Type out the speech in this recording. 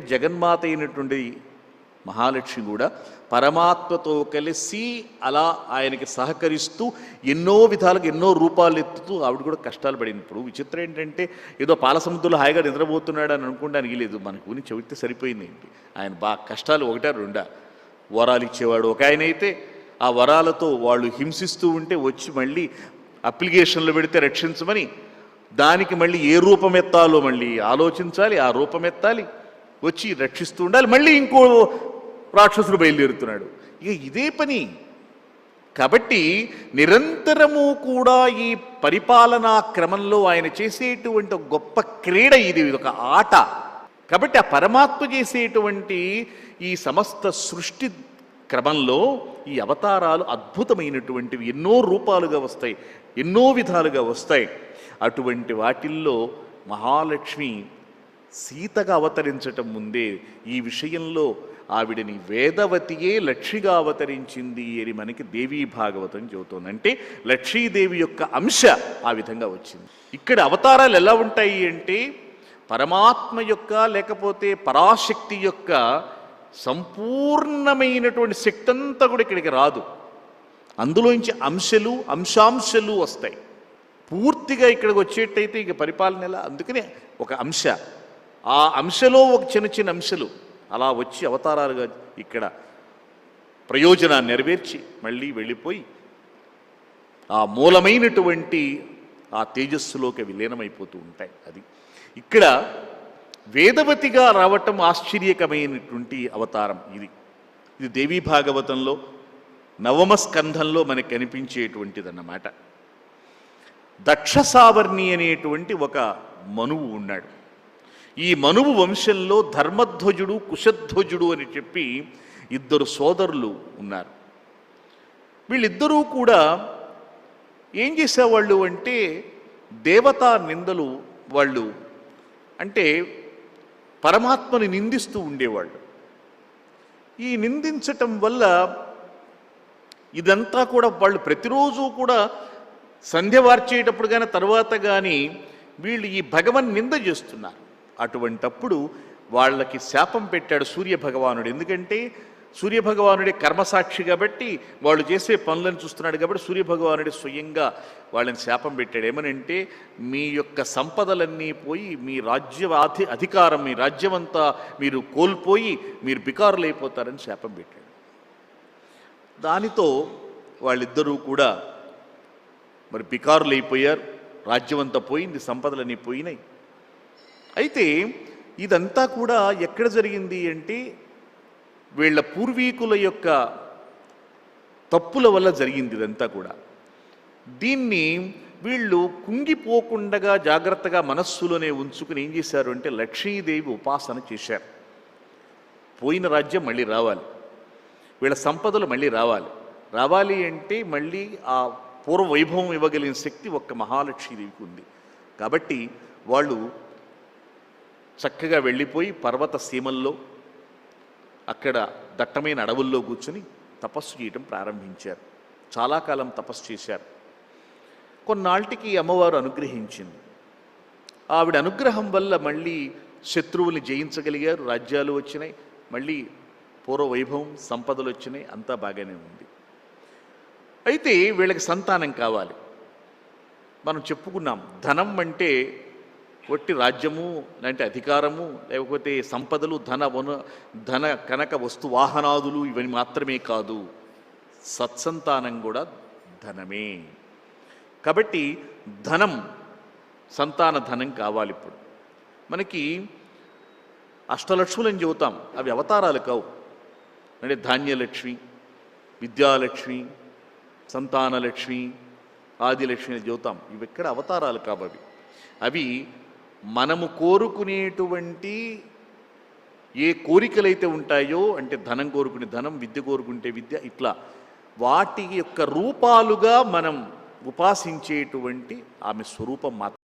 జగన్మాత అయినటువంటి మహాలక్ష్మి కూడా పరమాత్మతో కలిసి అలా ఆయనకి సహకరిస్తూ ఎన్నో విధాలుగా ఎన్నో రూపాలు ఎత్తుతూ ఆవిడ కూడా కష్టాలు పడింది. ఇప్పుడు విచిత్రం ఏంటంటే ఏదో పాలసముద్రంలో హాయిగా నిద్రపోతున్నాడు అని అనుకోవడానికి లేదు. మనకు గురించి చెబితే సరిపోయింది ఏంటి? ఆయన బాగా కష్టాలు ఒకటా రెండా? వరాలు ఇచ్చేవాడు ఒక ఆయన అయితే ఆ వరాలతో వాళ్ళు హింసిస్తూ ఉంటే వచ్చి మళ్ళీ అప్లికేషన్లు పెడితే రక్షించమని దానికి మళ్ళీ ఏ రూపం ఎత్తాలో మళ్ళీ ఆలోచించాలి ఆ రూపం ఎత్తాలి. వచ్చి రక్షిస్తూ ఉండాలి. మళ్ళీ ఇంకో రాక్షసుడు బయలుదేరుతున్నాడు. ఇక ఇదే పని. కాబట్టి నిరంతరము కూడా ఈ పరిపాలనా క్రమంలో ఆయన చేసేటువంటి గొప్ప క్రీడ ఇది ఇది ఒక ఆట. కాబట్టి ఆ పరమాత్మ చేసేటువంటి ఈ సమస్త సృష్టి క్రమంలో ఈ అవతారాలు అద్భుతమైనటువంటివి ఎన్నో రూపాలుగా వస్తాయి ఎన్నో విధాలుగా వస్తాయి. అటువంటి వాటిల్లో మహాలక్ష్మి సీతగా అవతరించటం ముందే ఈ విషయంలో ఆవిడని వేదవతియే లక్ష్మిగా అవతరించింది అని మనకి దేవీ భాగవతం చెబుతోంది. అంటే లక్ష్మీదేవి యొక్క అంశ ఆ విధంగా వచ్చింది. ఇక్కడ అవతారాలు ఎలా ఉంటాయి అంటే పరమాత్మ యొక్క లేకపోతే పరాశక్తి యొక్క సంపూర్ణమైనటువంటి శక్తి అంతా కూడా ఇక్కడికి రాదు. అందులోంచి అంశలు అంశాంశలు వస్తాయి. పూర్తిగా ఇక్కడికి వచ్చేటైతే ఇక పరిపాలన ఎలా? అందుకనే ఒక అంశ. ఆ అంశలో ఒక చిన్న చిన్న అంశలు. అలా వచ్చి అవతారాలుగా ఇక్కడ ప్రయోజనాన్ని నెరవేర్చి మళ్ళీ వెళ్ళిపోయి ఆ మూలమైనటువంటి ఆ తేజస్సులోకి విలీనమైపోతూ ఉంటాయి అది. ఇక్కడ వేదవతిగా రావటం ఆశ్చర్యకమైనటువంటి అవతారం ఇది. ఇది దేవీ భాగవతంలో నవమ స్కంధంలో మనకు కనిపించేటువంటిదన్నమాట. దక్ష సావర్ణి అనేటువంటి ఒక మనువు ఉన్నాడు. ఈ మనువు వంశంలో ధర్మధ్వజుడు కుశధ్వజుడు అని చెప్పి ఇద్దరు సోదరులు ఉన్నారు. వీళ్ళిద్దరూ కూడా ఏం చేసేవాళ్ళు అంటే దేవతా నిందలు వాళ్ళు. అంటే పరమాత్మని నిందిస్తూ ఉండేవాళ్ళు. ఈ నిందించటం వల్ల ఇదంతా కూడా వాళ్ళు ప్రతిరోజు కూడా సంధ్య వార్చేటప్పుడు కానీ తర్వాత కానీ వీళ్ళు ఈ భగవన్ నింద చేస్తున్నారు. అటువంటప్పుడు వాళ్ళకి శాపం పెట్టాడు సూర్య భగవానుడు ఎందుకంటే సూర్య భగవానుడే కర్మసాక్షి కాబట్టి వాళ్ళు చేసే పనులను చూస్తున్నాడు కాబట్టి సూర్య భగవానుడే స్వయంగా వాళ్ళని శాపం పెట్టాడు. ఏమనంటే మీ యొక్క సంపదలన్నీ పోయి మీ రాజ్య అధికారం మీ రాజ్యమంతా మీరు కోల్పోయి మీరు బికారులైపోతారని శాపం పెట్టాడు. దానితో వాళ్ళిద్దరూ కూడా మరి బికారులైపోయారు. రాజ్యమంతా పోయింది సంపదలన్నీ పోయినాయి. అయితే ఇదంతా కూడా ఎక్కడ జరిగింది అంటే వీళ్ళ పూర్వీకుల యొక్క తప్పుల వల్ల జరిగింది ఇదంతా కూడా. దీన్ని వీళ్ళు కుంగిపోకుండగా జాగ్రత్తగా మనస్సులోనే ఉంచుకుని ఏం చేశారు అంటే లక్ష్మీదేవి ఉపాసన చేశారు. పోయిన రాజ్యం మళ్ళీ రావాలి. వీళ్ళ సంపదలు మళ్ళీ రావాలి. రావాలి అంటే మళ్ళీ ఆ పూర్వ వైభవం ఇవ్వగలిగిన శక్తి ఒక్క మహాలక్ష్మీదేవికి ఉంది. కాబట్టి వాళ్ళు చక్కగా వెళ్ళిపోయి పర్వత సీమల్లో అక్కడ దట్టమైన అడవుల్లో కూర్చుని తపస్సు చేయటం ప్రారంభించారు. చాలా కాలం తపస్సు చేశారు. కొన్నాళ్ళకి అమ్మవారు అనుగ్రహించింది. ఆవిడ అనుగ్రహం వల్ల మళ్ళీ శత్రువుల్ని జయించగలిగారు రాజ్యాలు వచ్చినాయి మళ్ళీ పూర్వ వైభవం సంపదలు వచ్చినాయి అంతా బాగానే ఉంది. అయితే వీళ్ళకి సంతానం కావాలి. మనం చెప్పుకున్నాం ధనం అంటే ఒట్టి రాజ్యము లాంటి అధికారము లేకపోతే సంపదలు ధన వన ధన కనక వస్తు వాహనాదులు ఇవన్నీ మాత్రమే కాదు. సత్సంతానం కూడా ధనమే. కాబట్టి ధనం సంతాన ధనం కావాలి ఇప్పుడు. మనకి అష్టలక్ష్ములని చెబుతాం అవి అవతారాలు కావు. అంటే ధాన్యలక్ష్మి విద్యాలక్ష్మి సంతానలక్ష్మి ఆదిలక్ష్మి అని చెబుతాం. ఇవి ఎక్కడ అవతారాలు కావు అవి మనము కోరుకునేటువంటి ఏ కోరికలైతే ఉంటాయో అంటే ధనం కోరుకునే ధనం విద్య కోరుకుంటే విద్య ఇట్లా వాటి యొక్క రూపాలుగా మనం ఉపాసించేటువంటి ఆమె స్వరూపం మాత్రం